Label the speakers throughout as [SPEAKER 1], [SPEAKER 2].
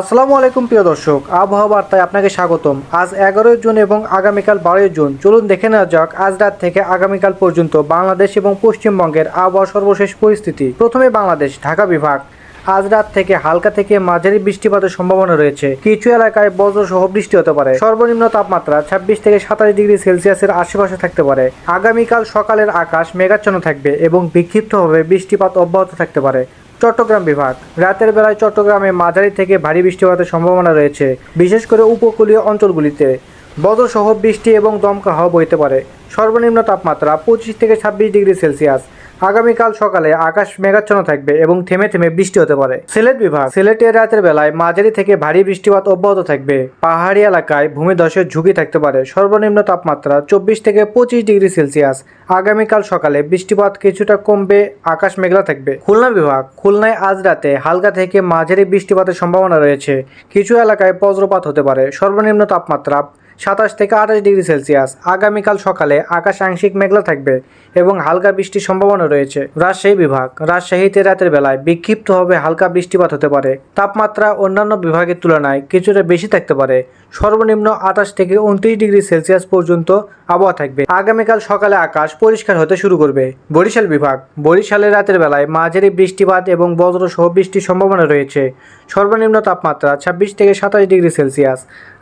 [SPEAKER 1] আসসালামু আলাইকুম প্রিয় দর্শক, আবহাওয়া বার্তায় আপনাকে স্বাগতম। আজ এগারোই জুন এবং আগামীকাল বারোই জুন। চলুন দেখে নেওয়া যাক, আজ রাত থেকে আগামীকাল পর্যন্ত বাংলাদেশ এবং পশ্চিমবঙ্গের আবহাওয়া সর্বশেষ পরিস্থিতি। প্রথমে বাংলাদেশ, ঢাকা বিভাগ। আজ রাত থেকে হালকা থেকে মাঝারি বৃষ্টিপাতের সম্ভাবনা রয়েছে। কিছু এলাকায় বজ্রসহ বৃষ্টি হতে পারে। সর্বনিম্ন তাপমাত্রা ছাব্বিশ থেকে সাতাশ ডিগ্রি সেলসিয়াসের আশেপাশে থাকতে পারে। আগামীকাল সকালের আকাশ মেঘাচ্ছন্ন থাকবে এবং বিক্ষিপ্তভাবে বৃষ্টিপাত অব্যাহত থাকতে পারে। চট্টগ্রাম বিভাগ। রাতের বেলায় চট্টগ্রামে মাঝারি থেকে ভারী বৃষ্টিপাতের সম্ভাবনা রয়েছে, বিশেষ করে উপকূলীয় অঞ্চলগুলিতে। বজ্রসহ বৃষ্টি এবং দমকা হাওয়া বইতে পারে। সর্বনিম্ন তাপমাত্রা পঁচিশ থেকে ছাব্বিশ ডিগ্রি সেলসিয়াস। আগামীকাল সকালে আকাশ মেঘাচ্ছন্ন থাকবে এবং থেমে থেমে বৃষ্টি হতে পারে। সিলেট বিভাগ, সিলেটের রাতের বেলায় মাঝারি থেকে ভারী বৃষ্টিপাত অব্যাহত থাকবে। পাহাড়ি এলাকায় ভূমিধসের ঝুঁকি থাকতে পারে। সর্বনিম্ন তাপমাত্রা চব্বিশ থেকে পঁচিশ ডিগ্রি সেলসিয়াস। আগামীকাল সকালে বৃষ্টিপাত কিছুটা কমবে, আকাশ মেঘলা থাকবে। খুলনা বিভাগ, খুলনায় আজ রাতে হালকা থেকে মাঝারি বৃষ্টিপাতের সম্ভাবনা রয়েছে। কিছু এলাকায় বজ্রপাত হতে পারে। সর্বনিম্ন তাপমাত্রা সাতাশ থেকে আঠাশ ডিগ্রি সেলসিয়াস। আগামীকাল সকালে আকাশ আংশিক মেঘলা থাকবে এবং হালকা বৃষ্টির সম্ভাবনা রয়েছে। রাজশাহী বিভাগ, রাজশাহীতে রাতের বেলায় বিক্ষিপ্তভাবে হালকা বৃষ্টিপাত হতে পারে। তাপমাত্রা অন্যান্য বিভাগের তুলনায় কিছুটা বেশি থাকতে পারে। সর্বনিম্ন আঠাশ থেকে উনত্রিশ ডিগ্রি সেলসিয়াস পর্যন্ত আবহাওয়া থাকবে। আগামীকাল সকালে আকাশ পরিষ্কার হতে শুরু করবে। বরিশাল বিভাগ বরিশালের রাতের বেলায় মাঝারি বৃষ্টিপাত এবং বজ্রসহ বৃষ্টির সম্ভাবনা রয়েছে। সর্বনিম্ন তাপমাত্রা ছাব্বিশ থেকে সাতাশ ডিগ্রি সেলসিয়াস।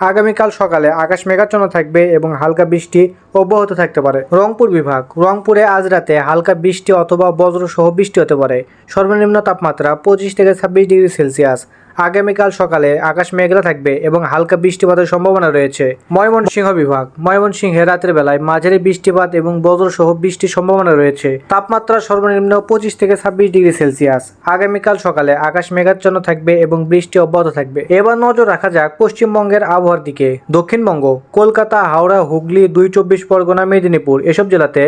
[SPEAKER 1] আগামীকাল সকালে আকাশ মেঘাচ্ছন্ন থাকবে এবং হালকা বৃষ্টি অব্যাহত থাকতে পারে। রংপুর বিভাগ, রংপুরে আজ রাতে হালকা বৃষ্টি অথবা বজ্রসহ বৃষ্টি হতে পারে। সর্বনিম্ন তাপমাত্রা পঁচিশ থেকে ছাব্বিশ ডিগ্রি সেলসিয়াস। আগামীকাল সকালে আকাশ মেঘলা থাকবে এবং হালকা বৃষ্টিপাতের সম্ভাবনা রয়েছে। ময়মনসিংহ বিভাগ। ময়মনসিংহে রাতের বেলায় মাঝারি বৃষ্টিপাত এবং বজ্রসহ বৃষ্টির সম্ভাবনা রয়েছে। তাপমাত্রা সর্বনিম্ন পঁচিশ থেকে ছাব্বিশ ডিগ্রি সেলসিয়াস। আগামীকাল সকালে আকাশ মেঘাচ্ছন্ন থাকবে এবং বৃষ্টি অব্যাহত থাকবে। এবার নজর রাখা যাক পশ্চিমবঙ্গের আবহাওয়ার দিকে। দক্ষিণবঙ্গ, কলকাতা, হাওড়া, হুগলি, দুই চব্বিশ পরগনা, মেদিনীপুর এসব জেলাতে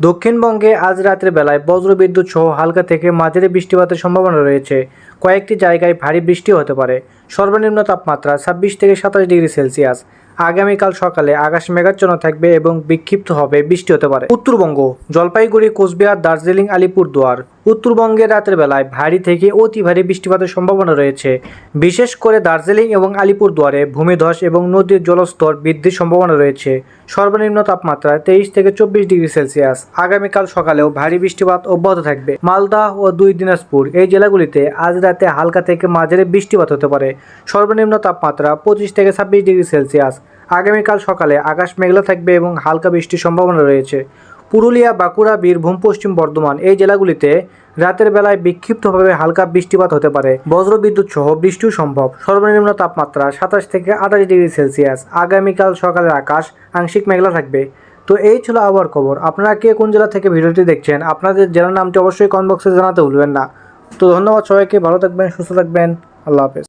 [SPEAKER 1] দক্ষিণবঙ্গে আজ রাতের বেলায় বজ্রবিদ্যুৎ সহ হালকা থেকে মাঝারি বৃষ্টিপাতের সম্ভাবনা রয়েছে। কয়েকটি জায়গায় ভারী বৃষ্টি হতে পারে। সর্বনিম্ন তাপমাত্রা ছাব্বিশ থেকে সাতাশ ডিগ্রি সেলসিয়াস। আগামীকাল সকালে আকাশ মেঘাচ্ছন্ন থাকবে এবং বিক্ষিপ্ত হবে বৃষ্টি হতে পারে। উত্তরবঙ্গ, জলপাইগুড়ি, কোচবিহার, দার্জিলিং, আলিপুরদুয়ার। উত্তরবঙ্গের রাতের বেলায় ভারী থেকে অতি ভারী বৃষ্টিপাতের সম্ভাবনা রয়েছে। বিশেষ করে দার্জিলিং এবং আলিপুরদুয়ারে ভূমিধস এবং নদীর জলস্তর বৃদ্ধির সম্ভাবনা রয়েছে। সর্বনিম্ন তাপমাত্রা তেইশ থেকে চব্বিশ ডিগ্রি সেলসিয়াস। আগামীকাল সকালেও ভারী বৃষ্টিপাত অব্যাহত থাকবে। মালদা ও দুই দিনাজপুর এই জেলাগুলিতে আজ রাতে হালকা থেকে মাঝারি বৃষ্টিপাত হতে পারে। সর্বনিম্ন তাপমাত্রা পঁচিশ থেকে ছাব্বিশ ডিগ্রি সেলসিয়াস। আগামীকাল সকালে আকাশ মেঘলা থাকবে এবং হালকা বৃষ্টির সম্ভাবনা রয়েছে। পুরুলিয়া, বাঁকুড়া, বীরভূম, পশ্চিম বর্ধমান এই জেলাগুলিতে রাতের বেলায় বিক্ষিপ্তভাবে হালকা বৃষ্টিপাত হতে পারে। বজ্রবিদ্যুৎ সহ বৃষ্টিও সম্ভব। সর্বনিম্ন তাপমাত্রা সাতাশ থেকে আঠাশ ডিগ্রি সেলসিয়াস। আগামীকাল সকালের আকাশ আংশিক মেঘলা থাকবে। তো এই ছিল আবহাওয়ার খবর। আপনারা কে কোন জেলা থেকে ভিডিওটি দেখছেন, আপনাদের জেলার নামটি অবশ্যই কমেন্ট বক্সে জানাতে ভুলবেন না। তো ধন্যবাদ সবাইকে, ভালো থাকবেন, সুস্থ থাকবেন, আল্লাহ হাফেজ।